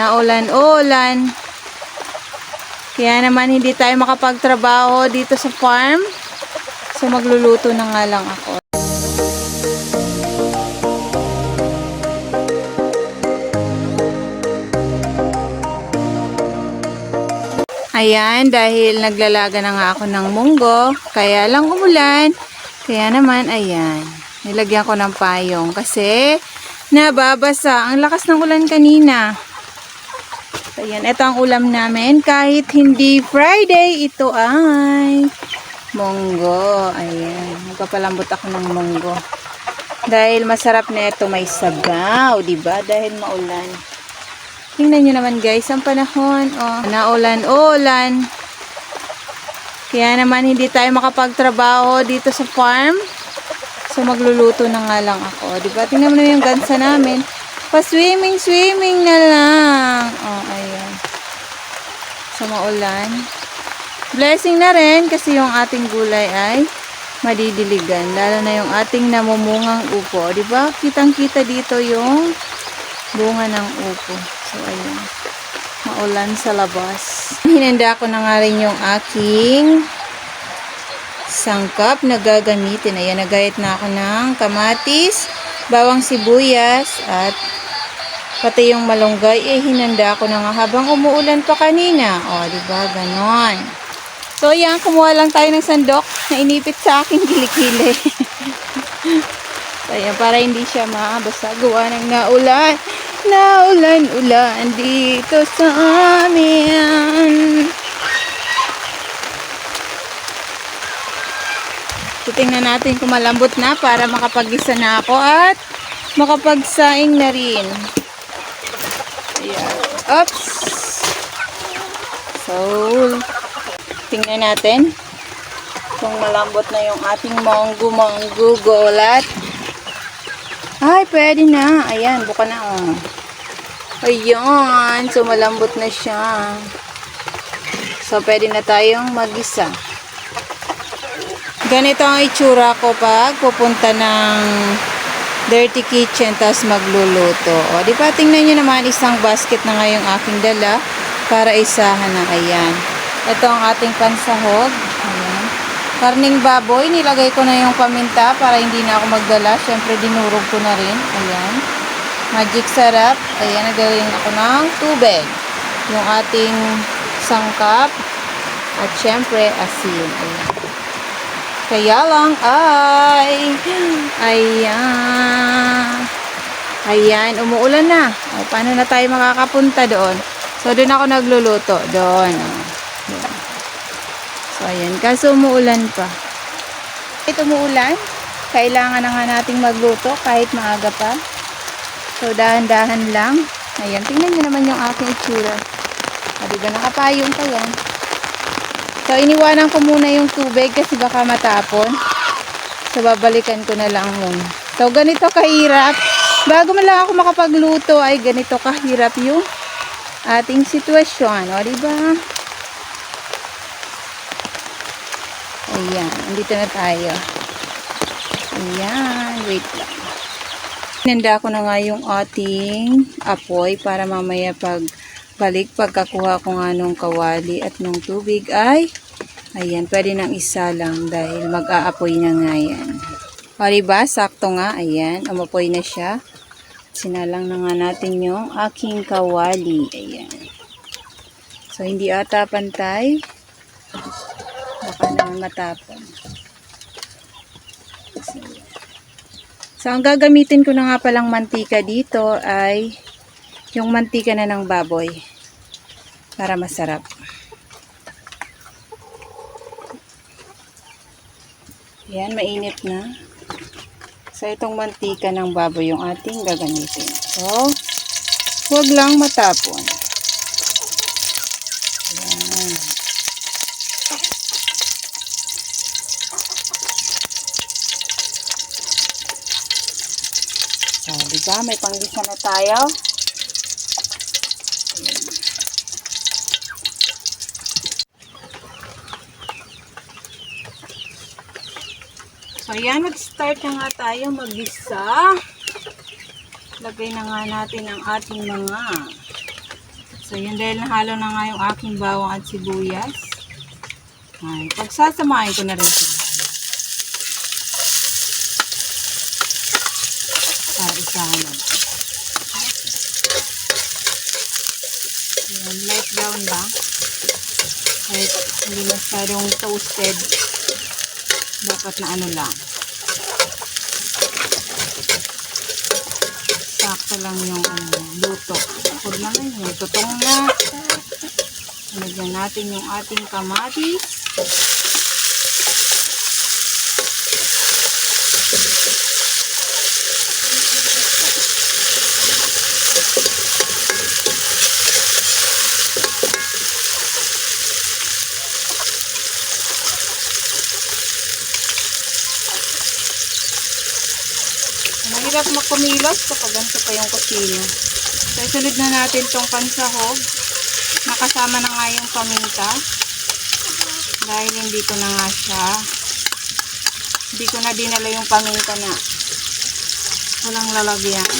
naulan-ulan. Kaya naman hindi tayo makapagtrabaho dito sa farm. So magluluto na nga lang ako. Ayan, dahil naglalaga na nga ako ng munggo, kaya lang umulan. Kaya naman, ayan, nilagyan ko ng payong kasi nababasa. Ang lakas ng ulan kanina. So, ayan, ito ang ulam namin. Kahit hindi Friday, ito ay munggo. Ayan, magpapalambot ako ng munggo. Dahil masarap na ito may sabaw, ba? Dahil maulan. Tingnan nyo naman guys, ang panahon, oh, naulan-ulan. Kaya naman hindi tayo makapagtrabaho dito sa farm. So magluluto na nga lang ako. Di ba? Tingnan mo na yung gansa namin. Pa-swimming, swimming na lang. Oh. So maulan. Blessing na rin kasi yung ating gulay ay madidiligan. Lalo na yung ating namumungang upo. Ba? Kitang-kita dito yung bunga ng upo. So, ayun. Maulan sa labas. Hinanda ko na nga rin yung aking sangkap na gagamitin. Ayan, nagayat na ako ng kamatis, bawang sibuyas, at pati yung malunggay. Eh, hinanda ko na nga habang umuulan pa kanina. O, di ba? Ganon. So, ayan, kumuha lang tayo ng sandok na inipit sa aking kilikili. so, ayan, para hindi siya mabasa. Gawa ng naulan. Naulan-ulan dito sa amin. Titingnan natin kung malambot na para makapag-isa na ako at makapagsaing na rin. Oops! So, tingnan natin kung malambot na yung ating monggo-monggo golat. Ay, pwede na. Ayan, buka na oh. Ayan, so malambot na siya. So, pwede na tayong magisa. Ganito ang itsura ko pag pupunta ng dirty kitchen tapos magluluto. O, di ba, tingnan nyo naman isang basket na nga yung aking dala para isahan na. Ayan. Ito ang ating pansahog. Ayan. Karning baboy, nilagay ko na yung paminta para hindi na ako magdala. Siyempre, dinurog ko na rin. Ayan. Magic sarap. Ayan, nagaling ako ng tubig. Yung ating sangkap. At syempre, asin. Ayan. Kaya lang ay, ayan. Ayan, umuulan na. O, paano na tayo makakapunta doon? So, doon ako nagluluto. Doon. So, ayan. Kaso umuulan pa. Kahit umuulan, kailangan na nga nating magluto kahit maaga pa. So, dahan-dahan lang. Ayan. Tingnan nyo naman yung aking itsura. O, diba nakapayong pa yan. So, iniwanan ko muna yung tubig kasi baka matapon. So, babalikan ko na lang muna. So, ganito kahirap. Bago man lang ako makapagluto, ay ganito kahirap yung ating sitwasyon. O, diba? Ayan, andito na tayo. Ayan, wait lang. Nanda ko na nga yung ating apoy para mamaya pag balik pagkakuha ko nga nung kawali at nung tubig ay ayan, pwede nang isa lang dahil mag-aapoy na nga yan. O diba, sakto nga, ayan, umapoy na siya. Sinalang na nga natin yung aking kawali, ayan. So, hindi ata pantay. Baka naman matapon. So, ang gagamitin ko na nga palang mantika dito ay yung mantika na ng baboy para masarap. Yan, mainit na. So, itong mantika ng baboy yung ating gagamitin. So, huwag lang matapon. Yan. So, di ba? May panggisa na tayo. So, yan. Nag-start na nga tayo mag-gisa. Lagay na nga natin ang ating mga So, yun dahil nahalo na nga yung aking bawang at sibuyas. Ay, pagsasamahin ko na rin sila. Para isahan na. Ayan, light brown lang. Kahit hindi masyadong toasted. Dapat na ano lang. Sakto lang yung ano, luto. Huwag naman yun. Tutong na. Lagyan natin yung ating kamatis. Mahirap magkumilos kapag ganito pa yung kusina. So, sunod na natin tong pansahog. Nakasama na nga yung paminta. Dahil hindi ko na nga siya. Hindi ko na dinala yung paminta na walang lalagyan.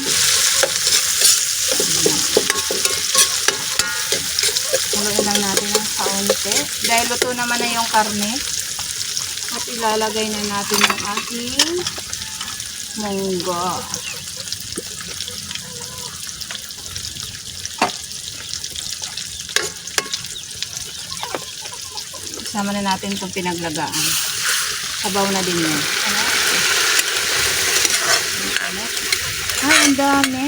Haluin lang natin ng kaunti. Dahil luto naman na yung karne. At ilalagay na natin yung ating munggo. Isama na natin itong pinaglagaan. Sabaw na din yun. Ay, ang dami.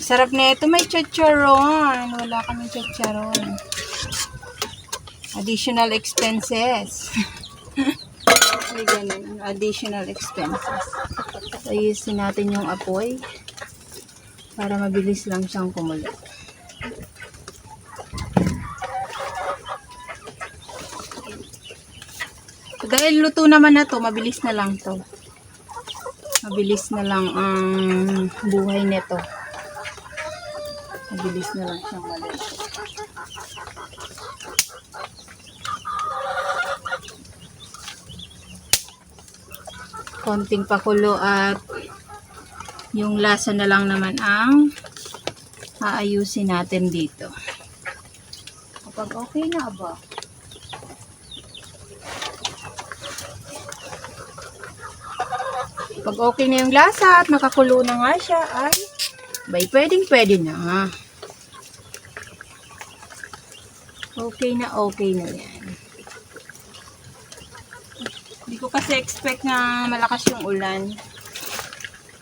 Sarap na ito. May chicharon. Wala kaming chicharon. Additional expenses. Additional expenses. Ayusin natin yung apoy para mabilis lang siyang kumulo. So, dahil luto naman na to, mabilis na lang to. Mabilis na lang ang buhay nito. Mabilis na lang siyang maluto. Konting pakulo at yung lasa na lang naman ang aayusin natin dito. Kapag okay na ba? Pag okay na yung lasa at nakakulo na nga siya ay bay pwedeng pwede na. Okay na okay na yan. Hindi ko kasi expect na malakas yung ulan.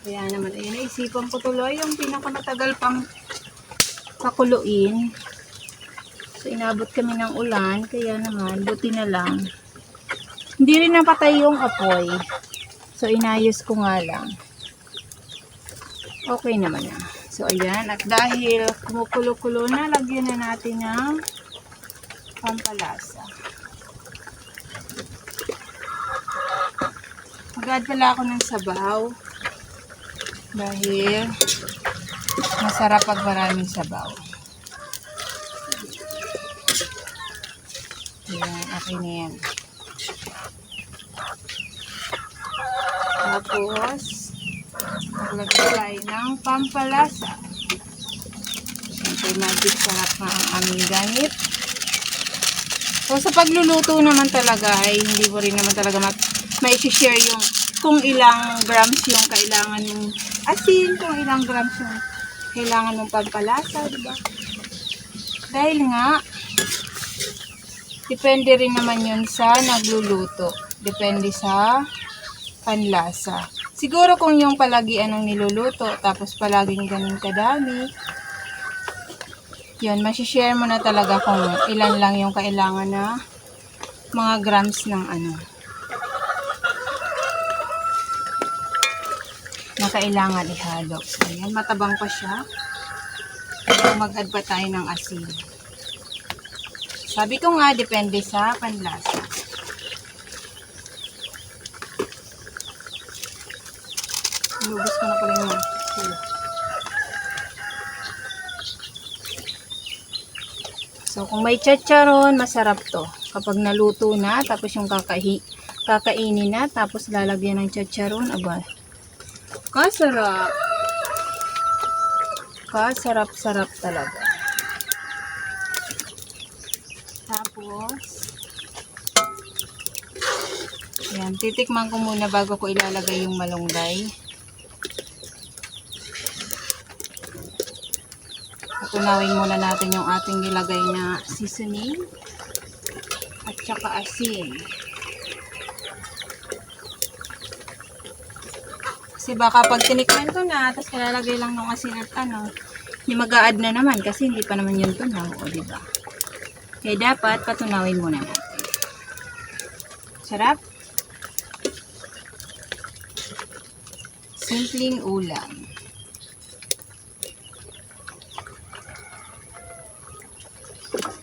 Kaya naman, ayun, naisipan ko tuloy yung pinakamatagal pang pakuluin. So, inabot kami ng ulan, kaya naman, buti na lang. Hindi rin napatay yung apoy. So, inayos ko nga lang. Okay naman na. So, ayan. At dahil kumukulo-kulo na, lagyan na natin ng pampalasa. Agad pala ako ng sabaw. Dahil masarap pag maraming sabaw. Ayan, okay na yan. Tapos, maglagay tayo ng pampalasa. Siyempre, magic sarap na ang aming gamit. So, sa pagluluto naman talaga ay hindi mo rin naman talaga mat may share yung kung ilang grams yung kailangan mong asin, kung ilang grams yung kailangan mong pampalasa, di ba? Dahil nga, depende rin naman yun sa nagluluto. Depende sa panlasa. Siguro kung yung palagian ng niluluto, tapos palaging ganun kadami, yun, masishare mo na talaga kung ilan lang yung kailangan na mga grams ng ano, na kailangan ihalo. So, matabang pa siya. So, mag-add pa tayo ng asin. Sabi ko nga, depende sa panlasa. Lubos ko na pala yung. So, kung may chacharon, masarap to. Kapag naluto na, tapos yung kakahi, kakainin na, tapos lalagyan ng chacharon, aba, Kasarap. Napaka-sarap-sarap talaga. Tapos, yan, titikman ko muna bago ko ilalagay yung malunggay. Tutunawin muna natin yung ating nilagay na seasoning at saka asin. Kasi baka pag tinikman ko na, tapos kalalagay lang ng asin at ano, hindi mag-a-add na naman kasi hindi pa naman yung tunaw, o diba? Kaya dapat patunawin muna natin. Sarap. Simpleng ulam.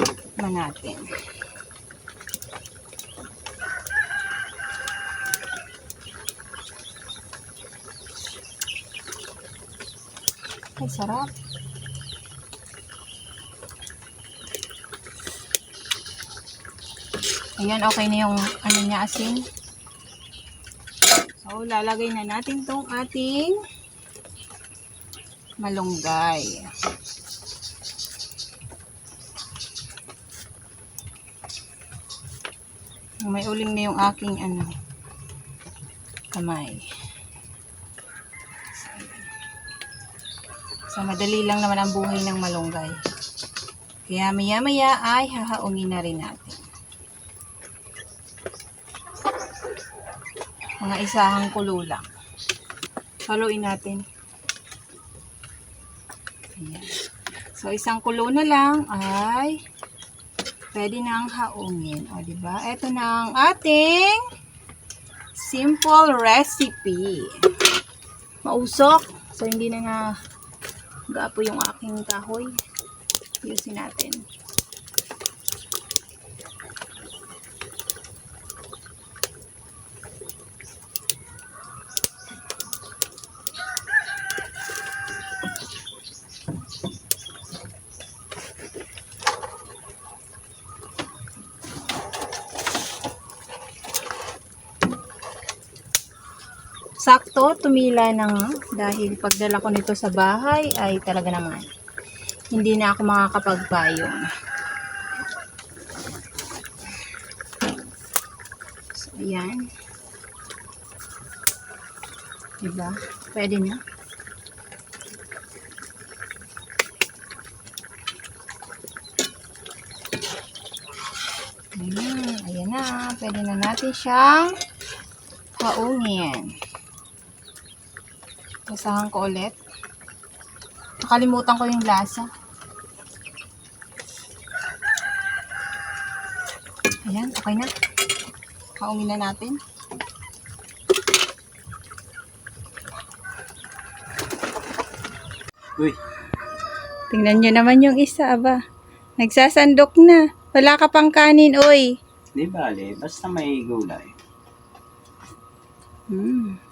Tikman natin. Ay, sarap. Ayan, okay na yung ano niya asin. So, lalagay na natin tong ating malunggay. May uling na yung aking ano kamay. So, madali lang naman ang buhay ng malunggay. Kaya maya-maya ay hahaungin na rin natin. Mga isahang kulo lang. Haluin natin. Ayan. So, isang kulo na lang ay pwede na ang haungin. O, diba? Ito na ang ating simple recipe. Mausok. So, hindi na nga gapo yung aking kahoy. Yusin natin. Sakto, tumila na nga dahil pagdala ko nito sa bahay ay talaga naman hindi na ako makakapagpayong. So, ayan. Diba? Pwede na. Ayan, ayan na. Pwede na natin siyang haungin. Basahan ko ulit. Nakalimutan ko yung lasa. Ayan, okay na. Kaungin na natin. Uy, Tingnan nyo naman yung isa, aba. Nagsasandok na. Wala ka pang kanin, oy. di bale, basta may gulay. Hmm.